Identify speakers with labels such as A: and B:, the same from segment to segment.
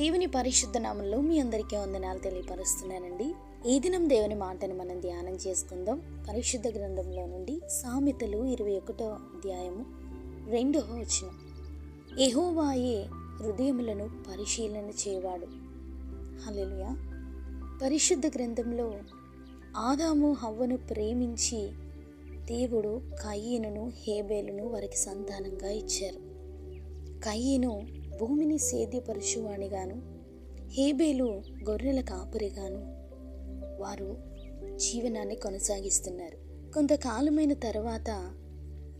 A: దేవుని పరిశుద్ధ నామంలో మీ అందరికీ వందనాలు తెలియపరుస్తున్నానండి. ఈ దినం దేవుని మాటను మనం ధ్యానం చేసుకుందాం. పరిశుద్ధ గ్రంథంలో నుండి సామెతలు ఇరవై ఒకటో అధ్యాయము రెండవ వచనం. ఎహోవాయే హృదయములను పరిశీలన చేయవాడు. హల్లెలూయా. పరిశుద్ధ గ్రంథంలో ఆదాము హవ్వను ప్రేమించి దేవుడు కయ్యను హేబేలును వారికి సంతానంగా ఇచ్చారు. కయ్యను భూమిని సేద్యపరుచువానిగాను హేబేలు గొర్రెల కాపురిగాను వారు జీవనాన్ని కొనసాగిస్తున్నారు. కొంతకాలమైన తర్వాత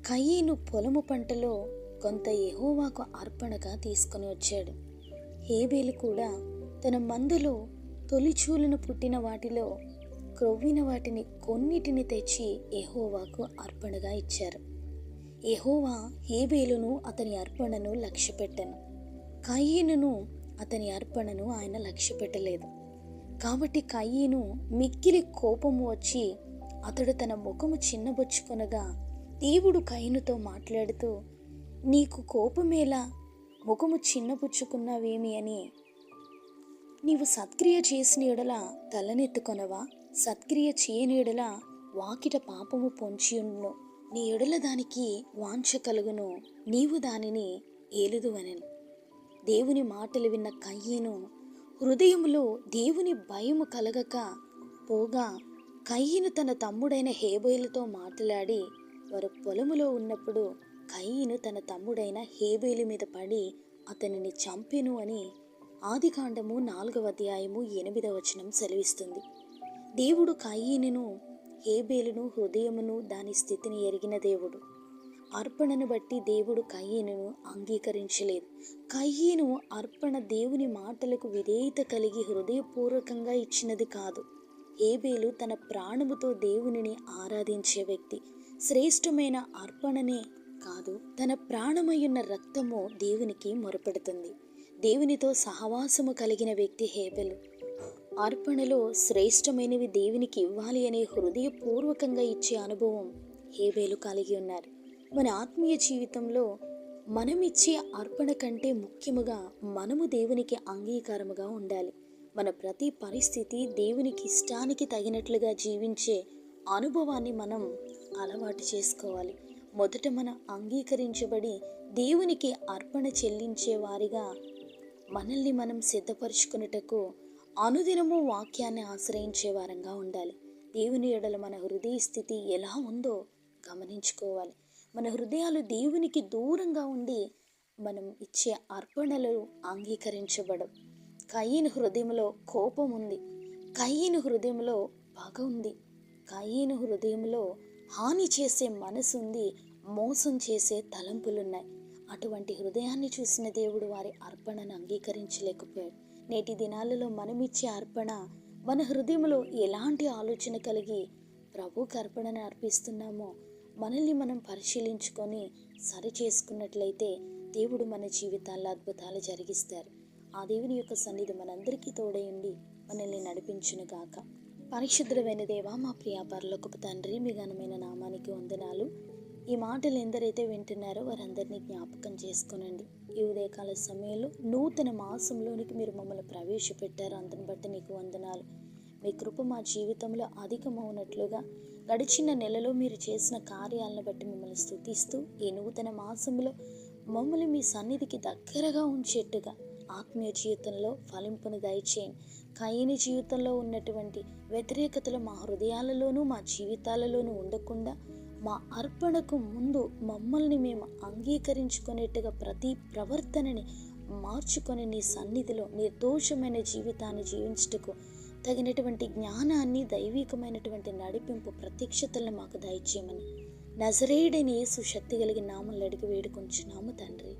A: కయ్యను పొలము పంటలో కొంత ఎహోవాకు అర్పణగా తీసుకొని వచ్చాడు. హేబేలు కూడా తన మందలో తొలిచూలను పుట్టిన వాటిలో క్రొవ్విన వాటిని కొన్నిటిని తెచ్చి ఎహోవాకు అర్పణగా ఇచ్చారు. ఎహోవా హేబేలును అతని అర్పణను లక్ష్యపెట్టాను. కయ్యను అతని అర్పణను ఆయన లక్ష్యపెట్టలేదు. కాబట్టి కయ్యను మిక్కిలి కోపము వచ్చి అతడు తన ముఖము చిన్నబుచ్చుకొనగా దేవుడు కయ్యనుతో మాట్లాడుతూ నీకు కోపమేలా? ముఖము చిన్నపుచ్చుకున్నావేమి అని? నీవు సత్క్రియ చేసిన ఎడల తలనెత్తుకొనవా? సత్క్రియ చేయని ఎడల వాకిట పాపము పొంచియుండును. నీ ఎడల దానికి వాంఛ కలుగును. నీవు దానిని ఏలుదువనెను. దేవుని మాటలు విన్న కయ్యను. హృదయములో దేవుని భయము కలగక పోగా కయ్యను తన తమ్ముడైన హేబేలుతో మాట్లాడి వారు పొలములో ఉన్నప్పుడు కయ్యను తన తమ్ముడైన హేబేలు మీద పడి అతనిని చంపెను అని ఆదికాండము నాలుగవ అధ్యాయము ఎనిమిదవ వచనం సెలవిస్తుంది. దేవుడు కయ్యను హేబేలును హృదయమును దాని స్థితిని ఎరిగిన దేవుడు. అర్పణను బట్టి దేవుడు కయ్యను అంగీకరించలేదు. కయ్యను అర్పణ దేవుని మాటలకు విధేయత కలిగి హృదయపూర్వకంగా ఇచ్చినది కాదు. హేబేలు తన ప్రాణముతో దేవునిని ఆరాధించే వ్యక్తి. శ్రేష్టమైన అర్పణనే కాదు తన ప్రాణమయ్యున్న రక్తము దేవునికి మొరపెడుతుంది. దేవునితో సహవాసము కలిగిన వ్యక్తి హేబెలు. అర్పణలో శ్రేష్టమైనవి దేవునికి ఇవ్వాలి అనే హృదయపూర్వకంగా ఇచ్చే అనుభవం హేబేలు కలిగి ఉన్నారు. మన ఆత్మీయ జీవితంలో మనమిచ్చే అర్పణ కంటే ముఖ్యముగా మనము దేవునికి అంగీకారముగా ఉండాలి. మన ప్రతి పరిస్థితి దేవునికి ఇష్టానికి తగినట్లుగా జీవించే అనుభవాన్ని మనం అలవాటు చేసుకోవాలి. మొదట మనం అంగీకరించబడి దేవునికి అర్పణ చెల్లించే వారిగా మనల్ని మనం సిద్ధపరచుకున్నటకు అనుదినము వాక్యాన్ని ఆశ్రయించే వారంగా ఉండాలి. దేవుని ఎడల మన హృదయ స్థితి ఎలా ఉందో గమనించుకోవాలి. మన హృదయాలు దేవునికి దూరంగా ఉండి మనం ఇచ్చే అర్పణలు అంగీకరించబడవు. కయ్యని హృదయంలో కోపం ఉంది. కయ్యని హృదయంలో పగ ఉంది. కయ్యని హృదయంలో హాని చేసే మనసు ఉంది. మోసం చేసే తలంపులున్నాయి. అటువంటి హృదయాన్ని చూసిన దేవుడు వారి అర్పణను అంగీకరించలేకపోయాడు. నేటి దినాలలో మనమిచ్చే అర్పణ మన హృదయంలో ఎలాంటి ఆలోచన కలిగి ప్రభుకి అర్పణను అర్పిస్తున్నామో మనల్ని మనం పరిశీలించుకొని సరి చేసుకున్నట్లయితే దేవుడు మన జీవితాల్లో అద్భుతాలు జరిగిస్తారు. ఆ దేవుని యొక్క సన్నిధి మనందరికీ తోడయండి మనల్ని నడిపించును గాక. పరిశుద్ధమైన దేవా మా ప్రియ పరలోకపు తండ్రి మీ ఘనమైన నామానికి వందనాలు. ఈ మాటలు ఎందరైతే వింటున్నారో వారందరినీ జ్ఞాపకం చేసుకోనండి. ఈ ఉదయకాల సమయంలో నూతన మాసంలోనికి మీరు మమ్మల్ని ప్రవేశపెట్టారు. అందుని బట్టి నీకు వందనాలు. మీ కృప మా జీవితంలో అధికమవునట్లుగా గడిచిన నెలలో మీరు చేసిన కార్యాలను బట్టి మిమ్మల్ని స్థుతిస్తూ ఈ నూతన మాసంలో మమ్మల్ని మీ సన్నిధికి దగ్గరగా ఉంచేట్టుగా ఆత్మీయ జీవితంలో ఫలింపును దయచేయండి. కయ్యని జీవితంలో ఉన్నటువంటి వ్యతిరేకతలు మా హృదయాలలోనూ మా జీవితాలలోనూ ఉండకుండా మా అర్పణకు ముందు మమ్మల్ని మేము అంగీకరించుకునేట్టుగా ప్రతి ప్రవర్తనని మార్చుకొని నీ సన్నిధిలో నిర్దోషమైన జీవితాన్ని జీవించుటకు తగినటువంటి జ్ఞానాన్ని దైవికమైనటువంటి నడిపింపు ప్రత్యక్షతలను మాకు దయచేయమని. నజరేయుడని యేసు శక్తి కలిగిన నామలు అడిగి వేడుకొంచున్నాము తండ్రి.